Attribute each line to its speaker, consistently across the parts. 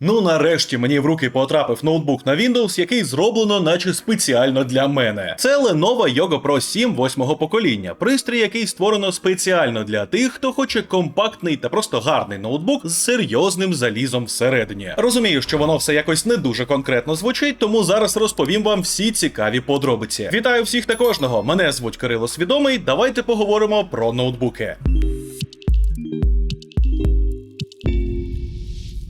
Speaker 1: Ну нарешті мені в руки потрапив ноутбук на Windows, який зроблено наче спеціально для мене. Це Lenovo Yoga Pro 7 восьмого покоління, пристрій, який створено спеціально для тих, хто хоче компактний та просто гарний ноутбук з серйозним залізом всередині. Розумію, що воно все якось не дуже конкретно звучить, тому зараз розповім вам всі цікаві подробиці. Вітаю всіх та кожного! Мене звуть Кирило Свідомий. Давайте поговоримо про ноутбуки.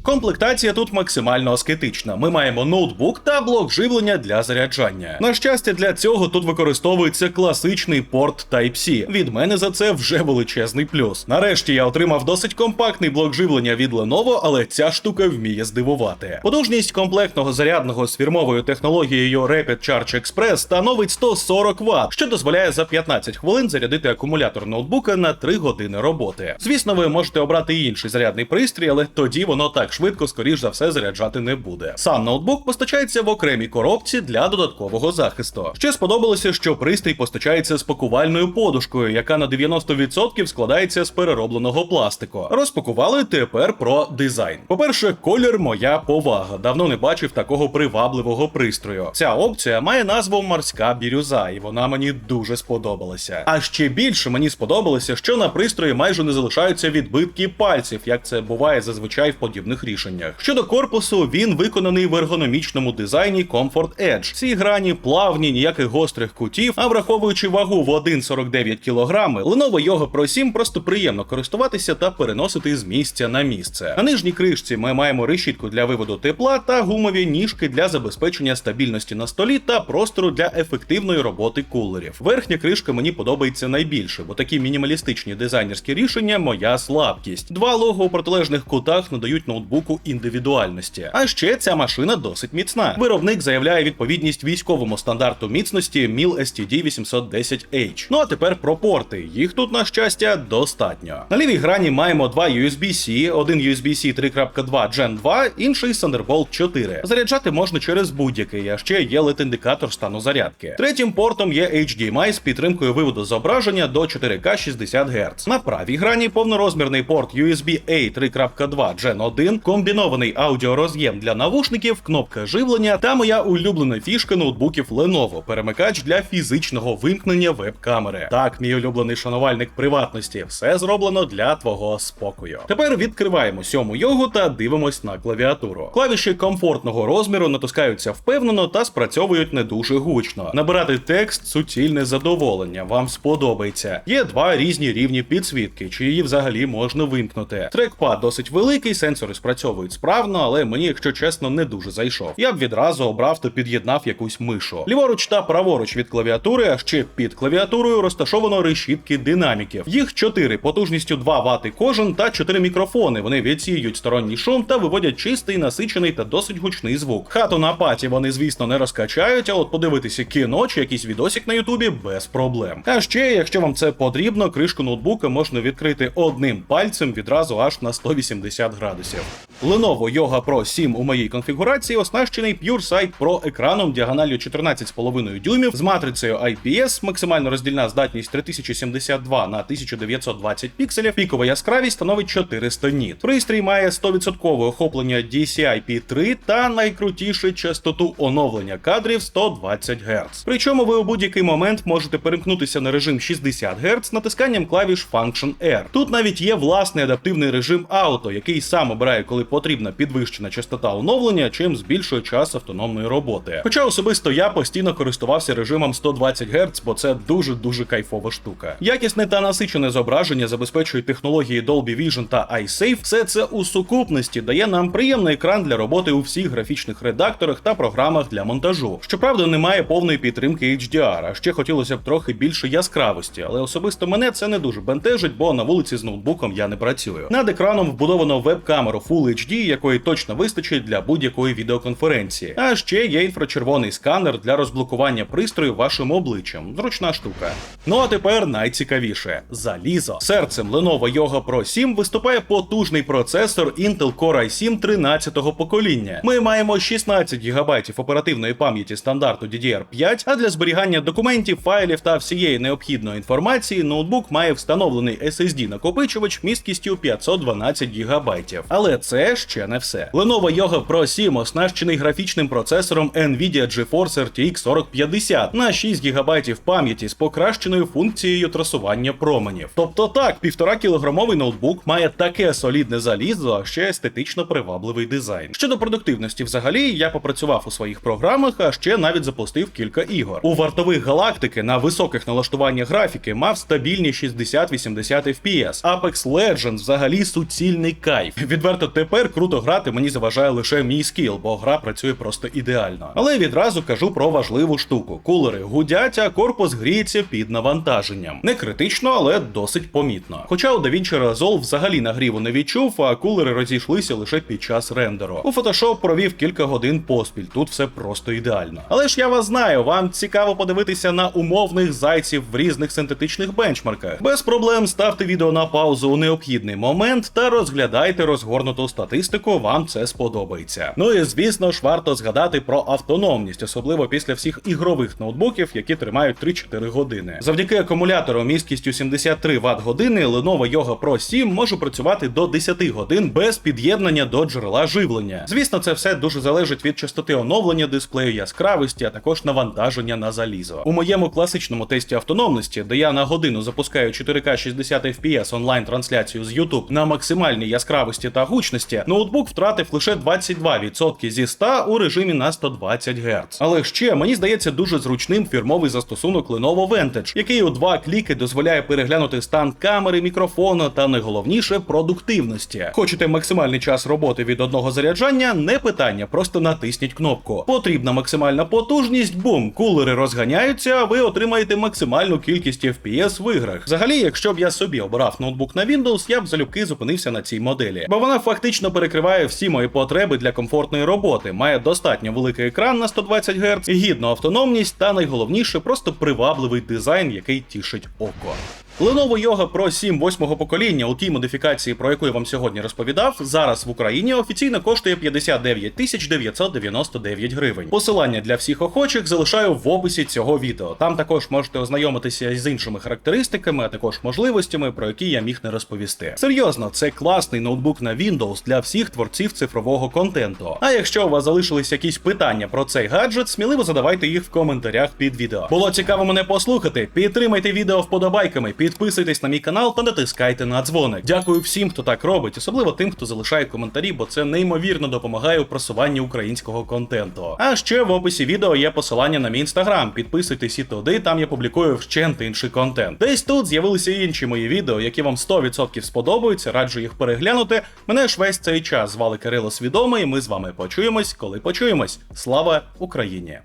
Speaker 1: Комплектація тут максимально аскетична. Ми маємо ноутбук та блок живлення для заряджання. На щастя, для цього тут використовується класичний порт Type-C. Від мене за це вже величезний плюс. Нарешті я отримав досить компактний блок живлення від Lenovo, але ця штука вміє здивувати. Потужність комплектного зарядного з фірмовою технологією Rapid Charge Express становить 140 Вт, що дозволяє за 15 хвилин зарядити акумулятор ноутбука на 3 години роботи. Звісно, ви можете обрати інший зарядний пристрій, але тоді воно так швидко, скоріш за все, заряджати не буде. Сам ноутбук постачається в окремій коробці для додаткового захисту. Ще сподобалося, що пристрій постачається з пакувальною подушкою, яка на 90% складається з переробленого пластику. Розпакували тепер про дизайн. По-перше, колір моя повага. Давно не бачив такого привабливого пристрою. Ця опція має назву морська бірюза, і вона мені дуже сподобалася. А ще більше мені сподобалося, що на пристрої майже не залишаються відбитки пальців, як це буває зазвичай в подібних рішеннях. Щодо корпусу, він виконаний в ергономічному дизайні Comfort Edge. Ці грані плавні, ніяких гострих кутів, а враховуючи вагу в 1,49 кг, Lenovo Yoga Pro 7 просто приємно користуватися та переносити з місця на місце. На нижній кришці ми маємо решітку для виводу тепла та гумові ніжки для забезпечення стабільності на столі та простору для ефективної роботи кулерів. Верхня кришка мені подобається найбільше, бо такі мінімалістичні дизайнерські рішення моя слабкість. Два лого у протилежних кутах надають ноутбуку індивідуальності. А ще ця машина досить міцна. Виробник заявляє відповідність військовому стандарту міцності MIL STD 810H. Ну а тепер про порти. Їх тут, на щастя, достатньо. На лівій грані маємо два USB-C, один USB-C 3.2 Gen 2, інший Thunderbolt 4. Заряджати можна через будь-який, а ще є LED-індикатор стану зарядки. Третім портом є HDMI з підтримкою виводу зображення до 4К 60 Гц. На правій грані повнорозмірний порт USB-A 3.2 Gen 1, комбінований аудіороз'єм для навушників, кнопка живлення та моя улюблена фішка ноутбуків Lenovo перемикач для фізичного вимкнення веб-камери. Так, мій улюблений шанувальник приватності, все зроблено для твого спокою. Тепер відкриваємо сьому йогу та дивимось на клавіатуру. Клавіші комфортного розміру натискаються впевнено та спрацьовують не дуже гучно. Набирати текст суцільне задоволення. Вам сподобається. Є два різні рівні підсвітки, чи її взагалі можна вимкнути. Трекпад досить великий, сенсори спрацьовують справно, але мені, якщо чесно, не дуже зайшов. Я б відразу обрав та під'єднав якусь мишу. Ліворуч та праворуч від клавіатури, а ще під клавіатурою розташовано решітки динаміків. Їх чотири потужністю 2 Вт кожен та чотири мікрофони. Вони відсіюють сторонній шум та виводять чистий, насичений та досить гучний звук. Хату на паті вони, звісно, не розкачають, а от подивитися кіно чи якийсь відосик на Ютубі без проблем. А ще, якщо вам це потрібно, кришку ноутбука можна відкрити одним пальцем відразу аж на 180 градусів. Lenovo Yoga Pro 7 у моїй конфігурації оснащений PureSight Pro екраном діагоналлю 14,5 дюймів з матрицею IPS, максимальна роздільна здатність 3072 на 1920 пікселів, пікова яскравість становить 400 ніт. Пристрій має 100% охоплення DCI-P3 та найкрутішу частоту оновлення кадрів 120 Гц. Причому ви у будь-який момент можете перемкнутися на режим 60 Гц натисканням клавіш Function R. Тут навіть є власний адаптивний режим ауто, який сам обирає, коли потрібна підвищена частота оновлення, чим збільшує час автономної роботи. Хоча особисто я постійно користувався режимом 120 Гц, бо це дуже дуже кайфова штука. Якісне та насичене зображення забезпечує технології Dolby Vision та iSafe. Все це у сукупності дає нам приємний екран для роботи у всіх графічних редакторах та програмах для монтажу. Щоправда, немає повної підтримки HDR, а ще хотілося б трохи більше яскравості, але особисто мене це не дуже бентежить, бо на вулиці з ноутбуком я не працюю. Над екраном вбудовано веб-камеру HD, якої точно вистачить для будь-якої відеоконференції. А ще є інфрачервоний сканер для розблокування пристрою вашим обличчям. Зручна штука. Ну а тепер найцікавіше залізо. Серцем Lenovo Yoga Pro 7 виступає потужний процесор Intel Core i7 13-го покоління. Ми маємо 16 ГБ оперативної пам'яті стандарту DDR5, а для зберігання документів, файлів та всієї необхідної інформації ноутбук має встановлений SSD накопичувач місткістю 512 ГБ. Але це ще не все. Lenovo Yoga Pro 7 оснащений графічним процесором Nvidia GeForce RTX 4050 на 6 ГБ пам'яті з покращеною функцією трасування променів. Тобто так, 1,5 кілограмовий ноутбук має таке солідне залізо, а ще естетично привабливий дизайн. Щодо продуктивності, взагалі, я попрацював у своїх програмах, а ще навіть запустив кілька ігор. У вартових галактики на високих налаштуваннях графіки мав стабільні 60-80 FPS. Apex Legends взагалі суцільний кайф. Відверто тепер круто грати мені заважає лише мій скіл, бо гра працює просто ідеально. Але відразу кажу про важливу штуку: кулери гудять, а корпус гріється під навантаженням. Не критично, але досить помітно. Хоча у DaVinci Resolve взагалі нагріву не відчув, а кулери розійшлися лише під час рендеру. У Photoshop провів кілька годин поспіль. Тут все просто ідеально. Але ж я вас знаю, вам цікаво подивитися на умовних зайців в різних синтетичних бенчмарках. Без проблем ставте відео на паузу у необхідний момент та розглядайте розгорнуту статистику. Вам це сподобається. Ну і звісно ж, варто згадати про автономність, особливо після всіх ігрових ноутбуків, які тримають 3-4 години. Завдяки акумулятору місткістю 73 Вт години Lenovo Yoga Pro 7 може працювати до 10 годин без під'єднання до джерела живлення. Звісно, це все дуже залежить від частоти оновлення дисплею, яскравості, а також навантаження на залізо. У моєму класичному тесті автономності, де я на годину запускаю 4К 60 FPS онлайн-трансляцію з YouTube на максимальній яскравості та гучності, ноутбук втратив лише 22% зі 100 у режимі на 120 Гц. Але ще мені здається дуже зручним фірмовий застосунок Lenovo Vantage, який у два кліки дозволяє переглянути стан камери, мікрофону та найголовніше продуктивності. Хочете максимальний час роботи від одного заряджання? Не питання, просто натисніть кнопку. Потрібна максимальна потужність, бум, кулери розганяються, а ви отримаєте максимальну кількість FPS в іграх. Взагалі, якщо б я собі обирав ноутбук на Windows, я б залюбки зупинився на цій моделі, бо вона фактично перекриває всі мої потреби для комфортної роботи, має достатньо великий екран на 120 Гц, гідну автономність та найголовніше просто привабливий дизайн, який тішить око. Lenovo Yoga Pro 7 восьмого покоління у тій модифікації, про яку я вам сьогодні розповідав, зараз в Україні офіційно коштує 59 тисяч 999 гривень. Посилання для всіх охочих залишаю в описі цього відео. Там також можете ознайомитися з іншими характеристиками, а також можливостями, про які я міг не розповісти. Серйозно, це класний ноутбук на Windows для всіх творців цифрового контенту. А якщо у вас залишились якісь питання про цей гаджет, сміливо задавайте їх в коментарях під відео. Було цікаво мене послухати. Підтримайте відео вподобайками, підписуйтесь на мій канал та натискайте на дзвоник. Дякую всім, хто так робить, особливо тим, хто залишає коментарі, бо це неймовірно допомагає у просуванні українського контенту. А ще в описі відео є посилання на мій інстаграм. Підписуйтесь і туди, там я публікую вщент інший контент. Десь тут з'явилися інші мої відео, які вам 100% сподобаються. Раджу їх переглянути. Мене ж весь цей час звали Кирило Свідомий. Ми з вами почуємось, коли почуємось. Слава Україні!